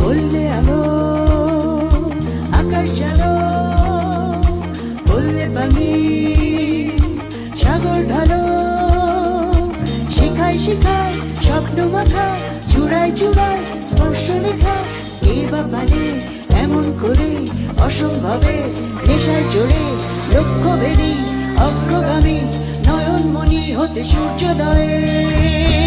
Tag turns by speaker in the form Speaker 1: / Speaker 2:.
Speaker 1: বললে আলো, আকাশ জানো বললে পানি, সাগর ঢালো। শিখায় শিখায়, স্বপ্ন মাথা চূড়ায় চূড়ায় স্পর্শ লেখা, কে বা পারে এমন করে অসম্ভবে নেশায় চড়ে লক্ষ্য ভেদি অগ্রগামী, নয়নমণি হতে সূর্যোদয়ে।